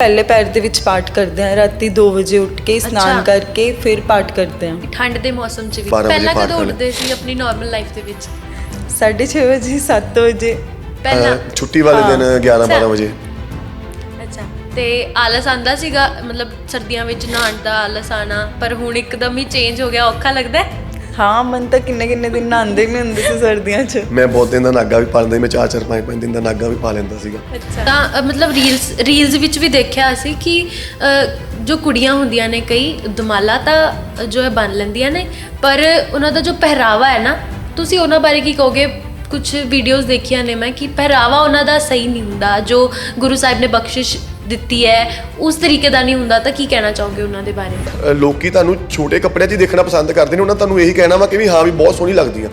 ਪਹਿਲੇ ਪੈਰ ਦੇ ਵਿੱਚ ਪਾਠ ਕਰਦੇ ਹਾਂ ਰਾਤੀ 2 ਵਜੇ ਉੱਠ ਕੇ ਇਸ਼ਨਾਨ। ਕਰਕੇ ਫਿਰ ਪਾਠ ਕਰਦੇ ਹਾਂ। ਠੰਡ ਦੇ ਮੌਸਮ 'ਚ ਵੀ। ਬਾਰਾਂ ਵਜੇ ਪਹਿਲਾਂ ਪਾਠ ਕਦੋਂ ਕਰਨਾ। ਉੱਠਦੇ ਸੀ ਆਪਣੀ ਨਾਰਮਲ ਲਾਈਫ ਦੇ ਵਿੱਚ? 6:30 ਵਜੇ 7 ਵਜੇ। ਪਹਿਲਾਂ? ਅਹ ਛੁੱਟੀ ਵਾਲੇ ਦਿਨ 11 ਅੱਛਾ। 12 ਵਜੇ। ਅੱਛਾ। ਤੇ ਆਲਸ ਆਂਦਾ ਸੀਗਾ ਮਤਲਬ ਸਰਦੀਆਂ ਵਿੱਚ ਨਹਾਉਣ ਦਾ ਆਲਸ ਆਣਾ ਪਰ ਹੁਣ ਇੱਕਦਮ ਹੀ ਚੇਂਜ ਹੋ ਗਿਆ ਔਖਾ ਲੱਗਦਾ ਹੈ? ਹਾਂ ਮਨ ਤਾਂ ਕਿੰਨੇ ਕਿੰਨੇ ਦਿਨ ਨਹਾਉਂਦੇ ਨਹੀਂ ਹੁੰਦੇ ਸੀ ਸਰਦੀਆਂ 'ਚ। ਮੈਂ ਬਹੁਤ ਦਿਨ ਦਾ ਨਾਗਾ ਵੀ ਪਾ ਲੈਂਦਾ ਸੀ, ਮੈਂ 4 4 5 5 ਦਿਨ ਦਾ ਨਾਗਾ ਵੀ ਪਾ ਲੈਂਦਾ ਸੀਗਾ। ਅੱਛਾ। ਤਾਂ ਅ, ਮਤਲਬ ਰੀਲਸ ਰੀਲਸ ਵਿੱਚ ਵੀ ਦੇਖਿਆ ਅਸੀਂ ਕਿ ਅ, ਜੋ ਕੁੜੀਆਂ ਹੁੰਦੀਆਂ ਨੇ ਕਈ ਦਮਾਲਾ ਤਾਂ ਜੋ ਹੈ ਬਣ ਲੈਂਦੀਆਂ ਨੇ ਪਰ ਉਹਨਾਂ ਦਾ ਜੋ ਪਹਿਰਾਵਾ ਹੈ ਨਾ ਤੁਸੀਂ ਉਹਨਾਂ ਬਾਰੇ ਕੀ ਕਹੋਗੇ? ਕੁਝ ਵੀਡੀਓਜ਼ ਦੇਖੀਆਂ ਨੇ ਮੈਂ ਕਿ ਪਹਿਰਾਵਾ ਉਹਨਾਂ ਦਾ ਸਹੀ ਨਹੀਂ ਹੁੰਦਾ ਜੋ ਗੁਰੂ ਸਾਹਿਬ ਨੇ ਬਖਸ਼ਿਸ਼ ਦਿੱਤੀ ਹੈ। ਉਸ ਤਰੀਕੇ ਦਾ ਨਹੀਂ ਹੁੰਦਾ ਤਾਂ ਕੀ ਕਹਿਣਾ ਚਾਹੋਗੇ ਉਹਨਾਂ ਦੇ ਬਾਰੇ? ਅਹ ਲੋਕੀ ਤੁਹਾਨੂੰ ਛੋਟੇ ਕੱਪੜਿਆਂ 'ਚ ਹੀ ਦੇਖਣਾ ਪਸੰਦ ਕਰਦੇ ਨੇ, ਉਹਨਾਂ ਤੁਹਾਨੂੰ ਇਹੀ ਕਹਿਣਾ ਵਾ ਕਿ ਵੀ ਹਾਂ ਵੀ ਬਹੁਤ ਸੋਹਣੀ ਲੱਗਦੀ ਆ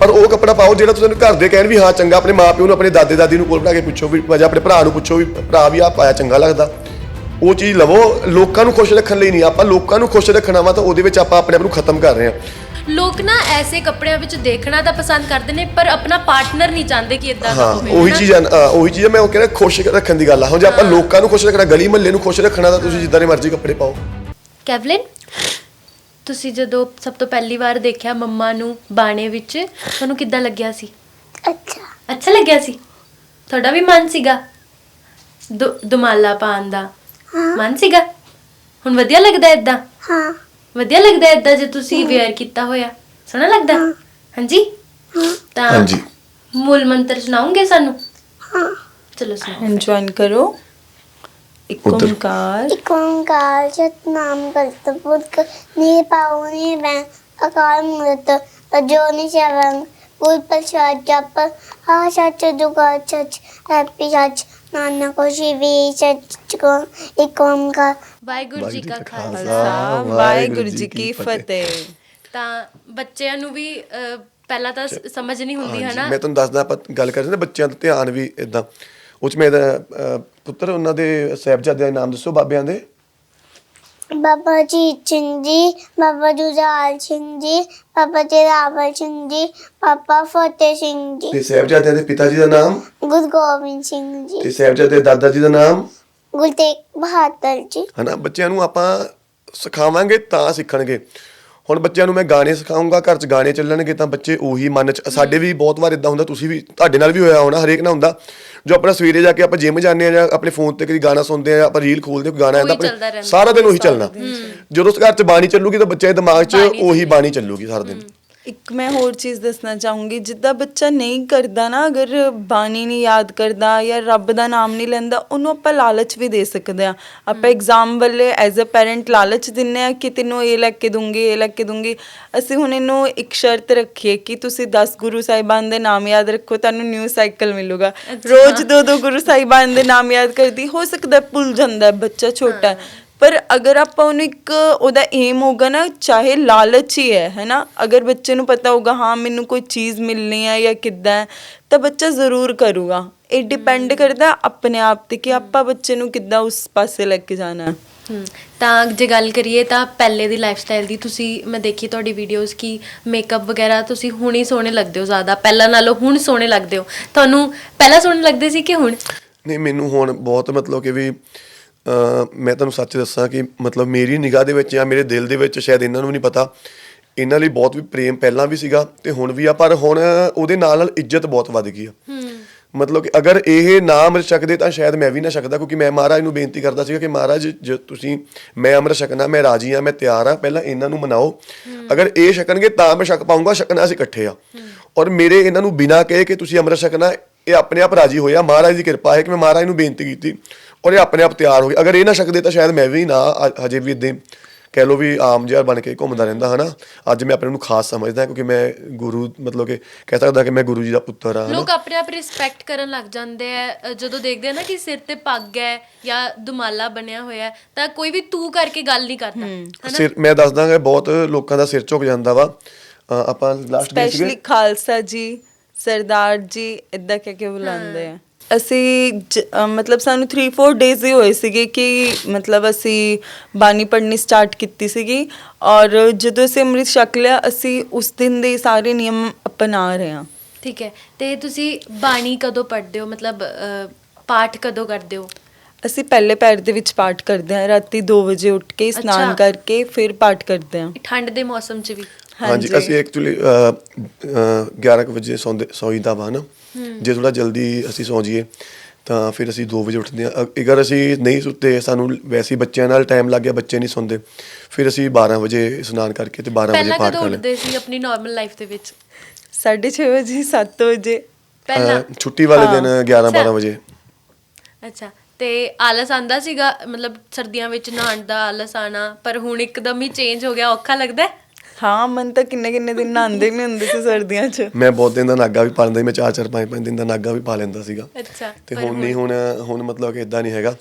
ਪਰ ਉਹ ਕੱਪੜਾ ਪਾਓ ਜਿਹੜਾ ਤੁਹਾਨੂੰ ਘਰ ਦੇ ਕਹਿਣ ਵੀ ਹਾਂ ਚੰਗਾ, ਆਪਣੇ ਮਾਪਿਓ ਨੂੰ, ਆਪਣੇ ਦਾਦੇ ਦਾਦੀ ਨੂੰ ਕੋਲ ਬਣਾ ਕੇ ਪੁੱਛੋ ਵੀ, ਜਾਂ ਆਪਣੇ ਭਰਾ ਨੂੰ ਪੁੱਛੋ ਵੀ, ਭਰਾ ਵੀ ਆ ਪਾਇਆ ਚੰਗਾ ਲੱਗਦਾ। ਉਹ ਚੀਜ਼ ਲਵੋ, ਲੋਕਾਂ ਨੂੰ ਖੁਸ਼ ਰੱਖਣ ਲਈ ਨਹੀਂ, ਆਪਾਂ ਲੋਕਾਂ ਨੂੰ ਖੁਸ਼ ਰੱਖਣਾ ਵਾ ਤਾਂ ਉਹਦੇ ਵਿੱਚ ਆਪਾਂ ਆਪਣੇ ਆਪ ਨੂੰ ਖਤਮ ਕਰ ਰਹੇ ਹਾਂ। ਲੋਕ ਨਾ ਐਸੇ ਕੱਪੜਿਆਂ ਵਿੱਚ ਦੇਖਣਾ ਤਾਂ ਪਸੰਦ ਕਰਦੇ ਨੇ ਪਰ ਆਪਣਾ ਪਾਰਟਨਰ ਨਹੀਂ ਚਾਹੁੰਦੇ ਕਿ ਇਦਾਂ ਦਾ ਹਾਂ ਹੋਵੇ ਉਹੀ? ਚੀਜ਼ ਆ ਨਾ, ਉਹੀ ਚੀਜ਼ ਆ, ਮੈਂ ਉਹ ਕਹਿੰਦਾ ਖੁਸ਼ ਰੱਖਣ ਦੀ ਗੱਲ ਆ। ਹੁਣ ਜੇ ਆਪਾਂ ਲੋਕਾਂ ਨੂੰ ਖੁਸ਼ ਰੱਖਣਾ ਗਲੀ ਮਹੱਲੇ ਨੂੰ ਖੁਸ਼ ਰੱਖਣਾ ਤਾਂ ਤੁਸੀਂ ਜਿੱਦਾਂ ਦੇ ਮਰਜ਼ੀ ਕੱਪੜੇ ਪਾਓ। ਕੈਵਲਿਨ ਤੁਸੀਂ ਜਦੋਂ ਸਭ ਤੋਂ ਪਹਿਲੀ ਵਾਰ ਦੇਖਿਆ ਮੰਮਾ ਨੂੰ ਬਾਣੇ ਵਿੱਚ ਤੁਹਾਨੂੰ ਕਿੱਦਾਂ ਲੱਗਿਆ ਸੀ? ਅੱਛਾ। ਅੱਛਾ ਲੱਗਿਆ ਸੀ? ਤੁਹਾਡਾ ਵੀ ਮਨ ਸੀਗਾ? ਦੁ- ਦੁਮਾਲਾ ਪਾਉਣ ਦਾ। ਮਨ ਸੀਗਾ? ਹੁਣ ਵਧੀਆ ਲੱਗਦਾ ਇਦਾਂ ਹਾਂ। ਵਧੀਆ ਲੱਗਦਾ ਇਦਾਂ ਜੇ ਤੁਸੀਂ ਵੇਅਰ ਕੀਤਾ ਹੋਇਆ। ਸੋਹਣਾ ਲੱਗਦਾ? ਹਾਂਜੀ? ਤਾਂ ਹਾਂਜੀ। ਮੂਲ ਮੰਤਰ ਸੁਣਾਉਂਗੇ ਸਾਨੂੰ? ਹਾਂ। ਚਲੋ ਸੁਣਾਓ ਐਨਜੋਏ ਕਰੋ। ਇੱਕ ਉੱਧਰ। ਓੰਕਾਰ ਇੱਕ ਓੰਕਾਰ ਸਤਨਾਮ ਕਰਤ ਪੁਰਖ ਨਿਰਭਉ ਨਿਰਵੈਰ ਅਕਾਲ ਮੂਰਤ ਅਜੋਨੀ ਸੈਭੰ ਗੁਰ ਪ੍ਰਸਾਦ ਜਪ ਆ ਸੱਚ ਜੁਗਾ ਸੱਚ ਹੈਪੀ ਸੱਚ ਨਾਨਕ ਹੋਸ਼ੀ ਵੀ ਸੱਚ ਕੋ ਇੱਕ ਓੰਕਾਰ ਵਾਹਿਗੁਰੂ ਜੀ ਕਾ ਖਾਲਸਾ ਵਾਹਿਗੁਰੂ ਜੀ ਕੀ ਫਤਿਹ। ਤਾਂ ਬੱਚਿਆਂ ਨੂੰ ਵੀ ਅਹ, ਪਹਿਲਾਂ ਤਾਂ ਸ- ਸਮਝ ਨਹੀਂ ਹੁੰਦੀ ਹਾਂਜੀ, ਹਨਾ? ਮੈਂ ਤੁਹਾਨੂੰ ਦੱਸਦਾ ਆਪਾਂ ਗੱਲ ਕਰਦੇ ਨੇ ਬੱਚਿਆਂ ਦਾ ਧਿਆਨ ਵੀ ਇਦਾਂ ਉਹ ਚ ਮੇਰਾ ਪੁੱਤਰ ਉਹਨਾਂ ਦੇ ਸਾਹਿਬਜ਼ਾਦਿਆਂ ਦੇ ਨਾਮ ਦੱਸੋ ਬਾਬਿਆਂ ਦੇ। ਬਾਬਾ ਜੀ ਸਿੰਘ ਜੀ ਬਾਬਾ ਜੁਝਾਰ ਸਿੰਘ ਜੀ ਬਾਬਾ ਜਰਾਵਰ ਸਿੰਘ ਜੀ ਬਾਬਾ ਫਤਿਹ ਸਿੰਘ ਜੀ। ਤੇ ਸਾਹਿਬਜ਼ਾਦਿਆਂ ਦੇ ਪਿਤਾ ਜੀ ਦਾ ਨਾਮ? ਗੁਰੂ ਗੋਬਿੰਦ ਸਿੰਘ ਜੀ। ਤੇ ਸਾਹਿਬਜ਼ਾਦੇ ਦੇ ਦਾਦਾ ਜੀ ਦਾ ਨਾਮ? ਗੁਰੂ ਤੇਗ ਬਹਾਦਰ ਜੀ। ਹਨਾ ਬੱਚਿਆਂ ਨੂੰ ਆਪਾਂ ਸਿਖਾਵਾਂਗੇ ਤਾਂ ਸਿੱਖਣਗੇ। ਹੁਣ ਬੱਚਿਆਂ ਨੂੰ ਮੈਂ ਗਾਣੇ ਸਿਖਾਉਂਗਾ ਘਰ 'ਚ ਗਾਣੇ ਚੱਲਣਗੇ ਤਾਂ ਬੱਚੇ ਉਹੀ ਮਨ 'ਚ ਸਾਡੇ ਵੀ ਬਹੁਤ ਵਾਰ ਇਦਾਂ ਹੁੰਦਾ ਤੁਸੀਂ ਵੀ ਤੁਹਾਡੇ ਨਾਲ ਵੀ ਹੋਇਆ ਹੋਣਾ ਹਰੇਕ ਨਾਲ ਹੁੰਦਾ। ਜੋ ਆਪਣਾ ਸਵੇਰੇ ਜਾ ਕੇ ਆਪਾਂ ਜਿਮ ਜਾਂਦੇ ਆ ਜਾਂ ਆਪਣੇ ਫੋਨ ਤੇ ਕਦੀ ਗਾਣਾ ਸੁਣਦੇ ਆ ਆਪਾਂ ਰੀਲ ਖੋਲਦੇ ਕੋਈ ਗਾਣਾ ਚੱਲਦਾ ਆਪਣੇ। ਸਾਰਾ ਦਿਨ ਉਹੀ ਚੱਲਣਾ। ਜਦੋਂ ਘਰ 'ਚ ਬਾਣੀ ਚੱਲੂਗੀ ਤਾਂ ਬੱਚੇ ਦੇ ਦਿਮਾਗ 'ਚ ਉਹੀ ਬਾਣੀ ਚੱਲੂਗੀ ਸਾਰਾ ਦਿਨ। ਇੱਕ ਮੈਂ ਹੋਰ ਚੀਜ਼ ਦੱਸਣਾ ਚਾਹੂੰਗੀ ਜਿੱਦਾਂ ਬੱਚਾ ਨਹੀਂ ਕਰਦਾ ਨਾ ਅਗਰ ਬਾਣੀ ਨਹੀਂ ਯਾਦ ਕਰਦਾ ਜਾਂ ਰੱਬ ਦਾ ਨਾਮ ਨਹੀਂ ਲੈਂਦਾ ਉਹਨੂੰ ਆਪਾਂ ਲਾਲਚ ਵੀ ਦੇ ਸਕਦੇ ਆ ਆਪਾਂ ਐਗਜ਼ਾਮ ਵੱਲੇ ਐਜ਼ ਅ ਪੈਰੈਂਟ ਲਾਲਚ ਦਿੰਨੇ ਆ ਕਿ ਤੈਨੂੰ ਇਹ ਲੈ ਕੇ ਦੂੰਗੀ ਇਹ ਲੈ ਕੇ ਦੂੰਗੀ। ਅਸੀਂ ਹੁਣ ਇਹਨੂੰ ਇੱਕ ਸ਼ਰਤ ਰੱਖੀਏ ਕਿ ਤੁਸੀਂ 10 ਗੁਰੂ ਸਾਹਿਬਾਨ ਦੇ ਨਾਮ ਯਾਦ ਰੱਖੋ ਤੁਹਾਨੂੰ ਨਿਊ ਸਾਈਕਲ ਮਿਲੂਗਾ। ਰੋਜ਼ ਦੋ ਦੋ ਗੁਰੂ ਸਾਹਿਬਾਨ ਦੇ ਨਾਮ ਯਾਦ ਕਰਦੀ ਹੋ ਸਕਦਾ ਭੁੱਲ ਜਾਂਦਾ ਬੱਚਾ ਛੋਟਾ। ਪਰ ਅਗਰ ਆਪਾਂ ਉਹਨੂੰ ਇੱਕ ਉਹਦਾ ਏਮ ਹੋਗਾ ਨਾ ਚਾਹੇ ਲਾਲਚ ਹੀ ਹੈ ਹੈਨਾ ਅਗਰ ਬੱਚੇ ਨੂੰ ਪਤਾ ਹੋਗਾ ਹਾਂ ਮੈਨੂੰ ਕੋਈ ਚੀਜ਼ ਮਿਲਣੀ ਹੈ ਜਾਂ ਕਿੱਦਾਂ ਤਾਂ ਬੱਚਾ ਜ਼ਰੂਰ ਕਰੂਗਾ। ਇਹ ਡਿਪੈਂਡ ਕਰਦਾ ਆਪਣੇ ਆਪ ਤੇ ਕਿ ਆਪਾਂ ਬੱਚੇ ਨੂੰ ਕਿੱਦਾਂ ਉਸ ਪਾਸੇ ਲੈ ਕੇ ਜਾਣਾ ਹੈ। ਤਾਂ ਜੇ ਗੱਲ ਕਰੀਏ ਤਾਂ ਪਹਿਲੇ ਦੀ ਲਾਈਫ ਸਟਾਈਲ ਦੀ ਤੁਸੀਂ ਮੈਂ ਦੇਖੀ ਤੁਹਾਡੀ ਵੀਡੀਓਜ਼ ਕਿ ਮੇਕਅਪ ਵਗੈਰਾ ਤੁਸੀਂ ਹੁਣ ਹੀ ਸੋਹਣੇ ਲੱਗਦੇ ਹੋ ਜ਼ਿਆਦਾ। ਪਹਿਲਾਂ ਨਾਲੋਂ ਹੁਣ ਸੋਹਣੇ ਲੱਗਦੇ ਹੋ। ਤੁਹਾਨੂੰ ਪਹਿਲਾਂ ਸੋਹਣੇ ਲੱਗਦੇ ਸੀ ਕਿ ਹੁਣ? ਨਹੀਂ ਮੈਨੂੰ ਹੁਣ ਬਹੁਤ ਮਤਲਬ ਕਿ ਵੀ ਮੈਂ ਤੁਹਾਨੂੰ ਸੱਚ ਦੱਸਾਂ ਕਿ ਮਤਲਬ ਮੇਰੀ ਨਿਗਾਹ ਦੇ ਵਿੱਚ ਜਾਂ ਮੇਰੇ ਦਿਲ ਦੇ ਵਿੱਚ ਸ਼ਾਇਦ ਇਹਨਾਂ ਨੂੰ ਵੀ ਨਹੀਂ ਪਤਾ ਇਹਨਾਂ ਲਈ ਬਹੁਤ ਵੀ ਪ੍ਰੇਮ ਪਹਿਲਾਂ ਵੀ ਸੀਗਾ ਤੇ ਹੁਣ ਵੀ ਆ ਪਰ ਹੁਣ ਉਹਦੇ ਨਾਲ ਨਾਲ ਇੱਜ਼ਤ ਬਹੁਤ ਵੱਧ ਗਈ ਆ। ਮਤਲਬ ਕਿ ਅਗਰ ਇਹ ਨਾ ਅੰਮ੍ਰਿਤ ਛਕਦੇ ਤਾਂ ਸ਼ਾਇਦ ਮੈਂ ਵੀ ਨਾ ਛਕਦਾ ਕਿਉਂਕਿ ਮੈਂ ਮਹਾਰਾਜ ਨੂੰ ਬੇਨਤੀ ਕਰਦਾ ਸੀਗਾ ਕਿ ਮਹਾਰਾਜ ਜੇ ਤੁਸੀਂ ਮੈਂ ਅੰਮ੍ਰਿਤ ਛਕਣਾ ਮੈਂ ਰਾਜੀ ਆ ਮੈਂ ਤਿਆਰ ਆ ਪਹਿਲਾਂ ਇਹਨਾਂ ਨੂੰ ਮਨਾਓ। ਅਗਰ ਇਹ ਛਕਣਗੇ ਤਾਂ ਮੈਂ ਛਕ ਪਾਉਂਗਾ ਛਕਣਾ ਅਸੀਂ ਇਕੱਠੇ ਆ। ਔਰ ਮੇਰੇ ਇਹਨਾਂ ਨੂੰ ਬਿਨਾਂ ਕਹੇ ਕਿ ਤੁਸੀਂ ਅੰਮ੍ਰਿਤ ਛਕਣਾ ਇਹ ਆਪਣੇ ਆਪ ਰਾਜੀ ਹੋਇਆ ਮਹਾਰਾਜ ਦੀ ਕਿਰਪਾ ਹੈ ਕਿ ਮੈਂ ਮਹਾਰਾਜ ਨੂੰ ਬੇਨਤੀ ਕੀਤੀ। ਔਰ ਇਹ ਆਪਣੇ ਆਪ ਤਿਆਰ ਹੋ ਗਏ ਅਗਰ ਇਹ ਨਾ ਛਕਦੇ ਤਾਂ ਸ਼ਾਇਦ ਮੈਂ ਵੀ ਨਾ ਅ- ਹਜੇ ਵੀ ਇਦਾਂ ਕਹਿ ਲੋ ਵੀ ਆਮ ਜਿਹਾ ਬਣ ਕੇ ਘੁੰਮਦਾ ਰਹਿੰਦਾ ਹਨਾ? ਅੱਜ ਮੈਂ ਆਪਣੇ ਨੂੰ ਖਾਸ ਸਮਝਦਾ ਕਿਉਂਕਿ ਮੈਂ ਗੁਰੂ ਮਤਲਬ ਕਿ ਕਹਿ ਸਕਦਾ ਕਿ ਮੈਂ ਗੁਰੂ ਜੀ ਦਾ ਪੁੱਤਰ ਆ ਹਨਾ? ਲੋਕ ਆਪਣੇ ਆਪ ਰਿਸਪੈਕਟ ਕਰਨ ਲੱਗ ਜਾਂਦੇ ਆ ਅ, ਜਦੋਂ ਦੇਖਦੇ ਆ ਨਾ ਕਿ ਸਿਰ ਤੇ ਪੱਗ ਹੈ ਜਾਂ ਦੁਮਾਲਾ ਬਣਿਆ ਹੋਇਆ ਹੈ, ਤਾਂ ਕੋਈ ਵੀ ਤੂੰ ਕਰਕੇ ਗੱਲ ਨਹੀਂ ਕਰਦਾ ਹਨਾ? ਸਿਰ ਮੈਂ ਦੱਸਦਾ ਕਿ ਬਹੁਤ ਲੋਕਾਂ ਦਾ ਸਿਰ ਝੁਕ ਜਾਂਦਾ ਵਾ। ਅ, ਆਪਾਂ ਲਾਸਟ ਦੇ ਸਪੈਸ਼ਲੀ ਖਾਲਸਾ ਜੀ ਸਰਦਾਰ ਜੀ ਇਦਾਂ ਕਹਿ ਕੇ ਬੁਲਾਉਂਦੇ ਆ। ਅਸੀਂ ਮਤਲਬ ਸਾਨੂੰ 3-4 ਡੇਜ਼ ਹੀ ਹੋਏ ਸੀਗੇ ਕਿ ਮਤਲਬ ਅਸੀਂ ਬਾਣੀ ਪੜ੍ਹਨੀ ਸਟਾਰਟ ਕੀਤੀ ਸੀਗੀ ਔਰ ਜਦੋਂ ਅਸੀਂ ਅੰਮ੍ਰਿਤ ਛਕ ਲਿਆ ਅਸੀਂ ਉਸ ਦਿਨ ਦੇ ਸਾਰੇ ਨਿਯਮ ਅਪਣਾ ਰਹੇ ਹਾਂ। ਠੀਕ ਹੈ। ਤੇ ਤੁਸੀਂ ਬਾਣੀ ਕਦੋਂ ਪੜ੍ਹਦੇ ਹੋ? ਮਤਲਬ ਪਾਠ ਕਦੋਂ ਕਰਦੇ ਹੋ? ਅਸੀਂ ਪਹਿਲੇ ਪੈਰ ਦੇ ਵਿੱਚ ਪਾਠ ਕਰਦੇ ਹਾਂ ਰਾਤੀ 2 ਵਜੇ ਉੱਠ ਕੇ ਇਸ਼ਨਾਨ। ਕਰਕੇ ਫਿਰ ਪਾਠ ਕਰਦੇ ਹਾਂ। ਠੰਡ ਦੇ ਮੌਸਮ 'ਚ ਵੀ? ਹਾਂਜੀ ਅਸੀਂ ਐਕਚੁਅਲੀ 11 ਕੁ ਵਜੇ ਸੌਂਦੇ ਸੌਈਦਾ ਵਾ ਨਾ। ਜੇ ਥੋੜਾ ਜਲਦੀ ਅਸੀਂ ਸੌਂ ਜਾਈਏ ਤਾਂ ਫਿਰ ਅਸੀਂ 2 ਵਜੇ ਉੱਠਦੇ ਅ- ਅਗਰ ਅਸੀਂ ਨਹੀਂ ਸੁੱਤੇ ਸਾਨੂੰ ਵੈਸੇ ਬੱਚਿਆਂ ਨਾਲ ਟਾਈਮ ਲੱਗ ਗਿਆ ਬੱਚੇ ਨਹੀਂ ਸੌਂਦੇ। ਫਿਰ ਅਸੀਂ 12 ਵਜੇ ਇਸ਼ਨਾਨ ਕਰਕੇ ਤੇ 12 ਵਜੇ ਪਹਿਲਾਂ ਪਾਠ ਕਰ ਲੈਂਦੇ ਉੱਠਦੇ ਸੀ ਆਪਣੀ ਨਾਰਮਲ ਲਾਈਫ ਦੇ ਵਿੱਚ? 6:30 ਵਜੇ 7 ਵਜੇ। ਪਹਿਲਾਂ? ਛੁੱਟੀ ਵਾਲੇ ਦਿਨ 11 12 ਅੱਛਾ। ਵਜੇ। ਅੱਛਾ। ਤੇ ਆਲਸ ਆਂਦਾ ਸੀਗਾ? ਮਤਲਬ ਸਰਦੀਆਂ ਵਿੱਚ ਨਹਾਉਣ ਦਾ ਆਲਸ ਆਣਾ ਪਰ ਹੁਣ ਇੱਕਦਮ ਹੀ ਚੇਂਜ ਹੋ ਗਿਆ ਔਖਾ ਲੱਗਦਾ ਹੈ? ਹਾਂ ਮਨ ਤਾਂ ਕਿੰਨੇ ਕਿੰਨੇ ਦਿਨ ਨਹਾਉਂਦੇ ਨਹੀਂ ਹੁੰਦੇ ਸੀ ਸਰਦੀਆਂ 'ਚ। ਮੈਂ ਬਹੁਤ ਦਿਨ ਦਾ ਨਾਗਾ ਵੀ ਪਾ ਲੈਂਦਾ ਸੀ, ਮੈਂ 4 4 5 5 ਦਿਨ ਦਾ ਨਾਗਾ ਵੀ ਪਾ ਲੈਂਦਾ ਸੀਗਾ। ਅੱਛਾ ਤੇ ਹੁਣ ਨਹੀਂ ਹੁਣ ਹੁਣ ਮਤਲਬ ਕਿ ਇਦਾਂ ਨਹੀਂ ਹੈਗਾ।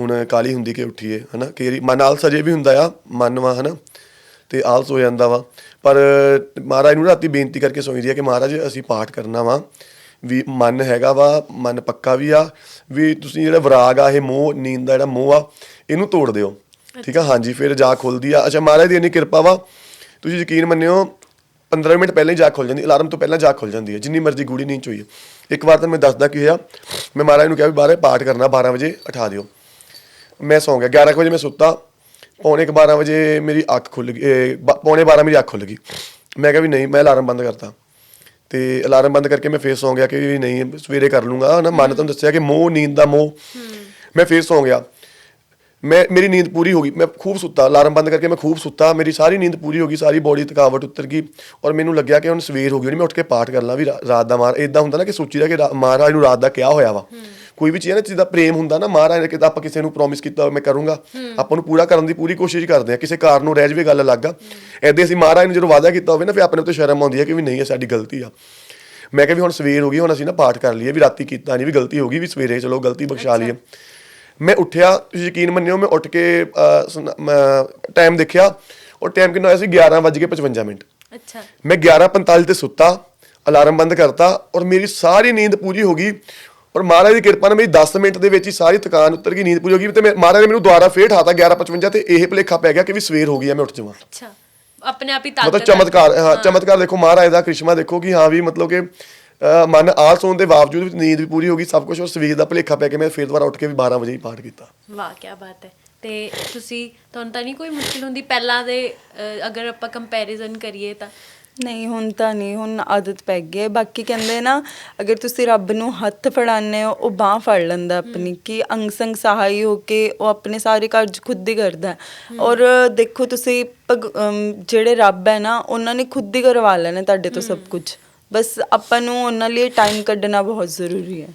ਹੁਣ ਕਾਲੀ ਹੁੰਦੀ ਕਿ ਉੱਠੀਏ ਹਨਾ? ਕਿ ਮਨ ਆਲਸ ਅਜੇ ਵੀ ਹੁੰਦਾ ਆ ਮਨ ਵਾ ਹਨਾ? ਤੇ ਆਲਸ ਹੋ ਜਾਂਦਾ ਵਾ। ਪਰ ਮਹਾਰਾਜ ਨੂੰ ਰਾਤੀ ਬੇਨਤੀ ਕਰਕੇ ਸੋਈਦੀ ਆ ਕਿ ਮਹਾਰਾਜ ਅਸੀਂ ਪਾਠ ਕਰਨਾ ਵਾ। ਵੀ ਮਨ ਹੈਗਾ ਵਾ ਮਨ ਪੱਕਾ ਵੀ ਆ। ਵੀ ਤੁਸੀਂ ਜਿਹੜਾ ਵਿਰਾਗ ਆ ਇਹ ਮੋਹ ਨੀਂਦ ਦਾ ਜਿਹੜਾ ਮੋਹ ਆ ਇਹਨੂੰ ਤੋੜ ਦਿਓ। ਠੀਕ ਆ? ਹਾਂਜੀ ਫਿਰ ਜਾ ਖੁੱਲਦੀ ਆ। ਅੱਛਾ ਮਹਾਰਾਜ ਦੀ ਇੰਨੀ ਕਿਰਪਾ ਵਾ ਤੁਸੀਂ ਯਕੀਨ ਮੰਨਿਓ 15 ਮਿੰਟ ਪਹਿਲਾਂ ਹੀ ਜਾਗ ਖੁੱਲ ਜਾਂਦੀ ਅਲਾਰਮ ਤੋਂ ਪਹਿਲਾਂ ਜਾਗ ਖੁੱਲ ਜਾਂਦੀ ਹੈ ਜਿੰਨੀ ਮਰਜ਼ੀ ਗੂੜੀ ਨੀਂਦ ਚ ਹੋਈ ਹੈ ਇੱਕ ਵਾਰ ਤਾਂ ਮੈਂ ਦੱਸਦਾ ਕੀ ਹੋਇਆ ਮੈਂ ਮਹਾਰਾਜ ਨੂੰ ਕਿਹਾ ਵੀ ਬਾਹਰ ਪਾਠ ਕਰਨਾ 12 ਵਜੇ ਉਠਾ ਦਿਓ। ਮੈਂ ਸੌਂ ਗਿਆ 11 ਕੁ ਵਜੇ ਮੈਂ ਸੁੱਤਾ ਪੌਣੇ ਕੁ 12 ਵਜੇ ਮੇਰੀ ਅੱਖ ਖੁੱਲ ਗਈ ਪੌਣੇ 12 ਮੇਰੀ ਅੱਖ ਖੁੱਲ ਗਈ। ਮੈਂ ਕਿਹਾ ਵੀ ਨਹੀਂ ਮੈਂ ਅਲਾਰਮ ਬੰਦ ਕਰਤਾ। ਤੇ ਅਲਾਰਮ ਬੰਦ ਕਰਕੇ ਮੈਂ ਫੇਰ ਸੌਂ ਗਿਆ ਕਿ ਵੀ ਨਹੀਂ ਸਵੇਰੇ ਕਰ ਲੂੰਗਾ ਨਾ ਮਨ ਤੁਹਾਨੂੰ ਦੱਸਿਆ ਕਿ ਮੋਹ ਨੀਂਦ ਦਾ ਮੋਹ। ਮੈਂ ਫੇਰ ਸੌਂ ਗਿਆ। ਮੈਂ ਮੇਰੀ ਨੀਂਦ ਪੂਰੀ ਹੋ ਗਈ। ਮੈਂ ਖੂਬ ਸੁੱਤਾ ਅਲਾਰਮ ਬੰਦ ਕਰਕੇ ਮੈਂ ਖੂਬ ਸੁੱਤਾ। ਮੇਰੀ ਸਾਰੀ ਨੀਂਦ ਪੂਰੀ ਹੋ ਗਈ ਸਾਰੀ ਬੋਡੀ ਥਕਾਵਟ ਉਤਰ ਗਈ ਔਰ ਮੈਨੂੰ ਲੱਗਿਆ ਕਿ ਹੁਣ ਸਵੇਰ ਹੋ ਗਈ ਹੁਣ ਮੈਂ ਉੱਠ ਕੇ ਪਾਠ ਕਰ ਲਾਂ ਵੀ ਰਾਤ ਦਾ ਮਾਰ ਇਦਾਂ ਹੁੰਦਾ ਨਾ ਕਿ ਸੋਚੀਦਾ ਕਿ ਮਹਾਰਾਜ ਨੂੰ ਰਾਤ ਦਾ ਕਿਹਾ ਹੋਇਆ ਵਾ। ਕੋਈ ਵੀ ਚੀਜ਼ ਹੈ ਨਾ ਜਿਹਦਾ ਪ੍ਰੇਮ ਹੁੰਦਾ ਨਾ ਮਹਾਰਾਜ ਨੇ ਕਿਤਾ ਆਪਾਂ ਕਿਸੇ ਨੂੰ ਪ੍ਰੋਮਿਸ ਕੀਤਾ ਮੈਂ ਕਰੂੰਗਾ। ਆਪਾਂ ਨੂੰ ਪੂਰਾ ਕਰਨ ਦੀ ਪੂਰੀ ਕੋਸ਼ਿਸ਼ ਕਰਦੇ ਆ ਕਿਸੇ ਕਾਰਨ ਨੂੰ ਰਹਿ ਜਵੇ ਗੱਲ ਅਲੱਗ ਆ। ਐਦੇ ਅਸੀਂ ਮਹਾਰਾਜ ਨੂੰ ਜਦੋਂ ਵਾਅਦਾ ਕੀਤਾ ਹੋਵੇ ਨਾ ਫਿਰ ਆਪਣੇ ਉੱਤੇ ਸ਼ਰਮ ਆਉਂਦੀ ਹੈ ਕਿ ਵੀ ਨਹੀਂ ਇਹ ਸਾਡੀ ਗਲਤੀ ਆ। ਮੈਂ ਕਿਹਾ ਵੀ ਹੁਣ ਸਵੇਰ ਹੋ ਗਈ ਹੁਣ ਅਸੀਂ ਨਾ ਪਾਠ ਕਰ ਲਈਏ ਵੀ ਰਾਤੀ ਕੀਤਾ ਨਹੀਂ ਵੀ ਗਲਤੀ ਹੋ ਗਈ ਵੀ ਸਵੇਰੇ ਚਲੋ ਗਲਤੀ ਬਖਸ਼ਾ ਲਈਏ। ਮੈਂ ਉੱਠਿਆ ਤੁਸੀਂ ਯਕੀਨ ਮੰਨਿਓ ਮੈਂ ਉੱਠ ਕੇ ਟਾਈਮ ਦੇਖਿਆ ਉਹ ਟਾਈਮ ਕਿੰਨਾ ਹੋਇਆ ਸੀ? 11:55 ਮਿੰਟ। ਅੱਛਾ। ਮੈਂ 11:45 ਤੇ ਸੁੱਤਾ ਅਲਾਰਮ ਬੰਦ ਕਰਤਾ ਔਰ ਮੇਰੀ ਸਾਰੀ ਨੀਂਦ ਪੂਰੀ ਹੋ ਗਈ ਔਰ ਮਹਾਰਾਜ ਦੀ ਕਿਰਪਾ ਨਾਲ ਮੇਰੀ 10 ਮਿੰਟ ਦੇ ਵਿੱਚ ਹੀ ਸਾਰੀ ਥਕਾਨ ਉਤਰ ਗਈ ਨੀਂਦ ਪੂਰੀ ਹੋ ਗਈ। ਤੇ ਮਹਾਰਾਜ ਨੇ ਮੈਨੂੰ ਦੁਬਾਰਾ ਫੇਰ ਠਾਤਾ 11:55 ਤੇ ਇਹ ਭੁਲੇਖਾ ਪੈ ਗਿਆ ਕਿ ਵੀ ਸਵੇਰ ਹੋ ਗਈ ਆ ਮੈਂ ਉੱਠ ਜਾਵਾਂ। ਅੱਛਾ। ਆਪਣੇ ਆਪ ਹੀ ਤਾਕਤ ਮਤਲਬ ਚਮਤਕਾਰ ਹਾਂ। ਚਮਤਕਾਰ ਦੇਖੋ ਮਹਾਰਾਜ ਦਾ ਕ੍ਰਿਸ਼ਮਾ ਦੇਖੋ ਕਿ ਹਾਂ ਵੀ ਮਤਲਬ ਕਿ ਮਨ ਆਲਸ ਹੋਣ ਦੇ ਬਾਵਜੂਦ ਵੀ ਨੀਂਦ ਵੀ ਪੂਰੀ ਹੋ ਗਈ ਸਭ ਕੁਝ ਔਰ ਸਵੇਰ ਦਾ ਭੁਲੇਖਾ ਪੈ ਕੇ ਮੈਂ ਫੇਰ ਦੁਬਾਰਾ ਉੱਠ ਕੇ ਵੀ 12 ਵਜੇ ਹੀ ਪਾਠ ਕੀਤਾ। ਵਾਹ ਕੀ ਬਾਤ ਹੈ। ਤੇ ਤੁਸੀਂ ਤੁਹਾਨੂੰ ਤਾਂ ਨਹੀਂ ਕੋਈ ਮੁਸ਼ਕਿਲ ਹੁੰਦੀ ਪਹਿਲਾਂ ਦੇ ਅ, ਅਗਰ ਆਪਾਂ ਕੰਪੈਰੀਜ਼ਨ ਕਰੀਏ ਤਾਂ? ਨਹੀਂ ਹੁਣ ਤਾਂ ਨਹੀਂ ਹੁਣ ਆਦਤ ਪੈ ਗਈ ਹੈ। ਬਾਕੀ ਕਹਿੰਦੇ ਨਾ ਅਗਰ ਤੁਸੀਂ ਰੱਬ ਨੂੰ ਹੱਥ ਫੜਾਉਂਦੇ ਹੋ ਉਹ ਬਾਹ ਫੜ ਲੈਂਦਾ ਆਪਣੀ ਕਿ ਅੰਗ ਸੰਗ ਸਹਾਈ ਹੋ ਕੇ ਉਹ ਆਪਣੇ ਸਾਰੇ ਕਾਰਜ ਖੁਦ ਹੀ ਕਰਦਾ ਹੈ। ਔਰ ਦੇਖੋ ਤੁਸੀਂ ਭਗ- ਅਮ, ਜਿਹੜੇ ਰੱਬ ਹੈ ਨਾ ਉਹਨਾਂ ਨੇ ਖੁਦ ਹੀ ਕਰਵਾ ਲੈਣਾ ਤੁਹਾਡੇ ਤੋਂ ਸਭ ਕੁਝ ਬਸ ਆਪਾਂ ਨੂੰ ਉਹਨਾਂ ਲਈ ਟਾਈਮ ਕੱਢਣਾ ਬਹੁਤ ਜ਼ਰੂਰੀ ਹੈ।